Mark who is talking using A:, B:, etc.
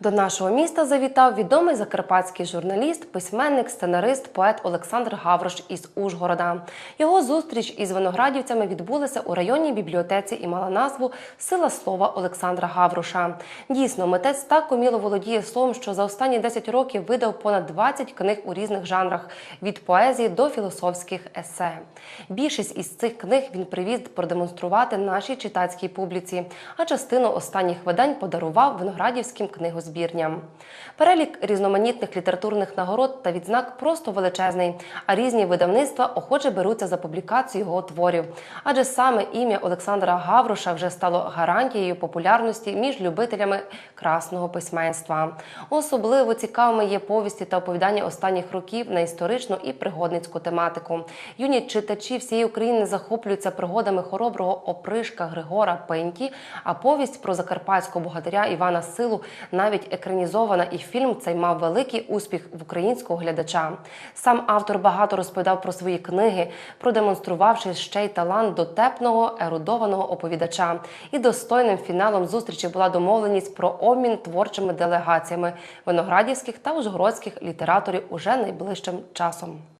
A: До нашого міста завітав відомий закарпатський журналіст, письменник, сценарист, поет Олександр Гаврош із Ужгорода. Його зустріч із виноградівцями відбулася у районній бібліотеці і мала назву Сила слова Олександра Гавроша. Дійсно, митець так уміло володіє словом, що за останні 10 років видав понад 20 книг у різних жанрах від поезії до філософських есе. Більшість із цих книг він привіз продемонструвати нашій читацькій публіці, а частину останніх видань подарував виноградівським книгозбірням. Перелік різноманітних літературних нагород та відзнак просто величезний, а різні видавництва охоче беруться за публікацію його творів. Адже саме ім'я Олександра Гавроша вже стало гарантією популярності між любителями красного письменства. Особливо цікавими є повісті та оповідання останніх років на історичну і пригодницьку тематику. Юні читачі всієї України захоплюються пригодами хороброго опришка Григора Пенькі, а повість про закарпатського богатиря Івана Силу навіть екранізована, і фільм цей мав великий успіх в українського глядача. Сам автор багато розповідав про свої книги, продемонструвавши ще й талант дотепного ерудованого оповідача. І достойним фіналом зустрічі була домовленість про обмін творчими делегаціями виноградівських та ужгородських літераторів уже найближчим часом.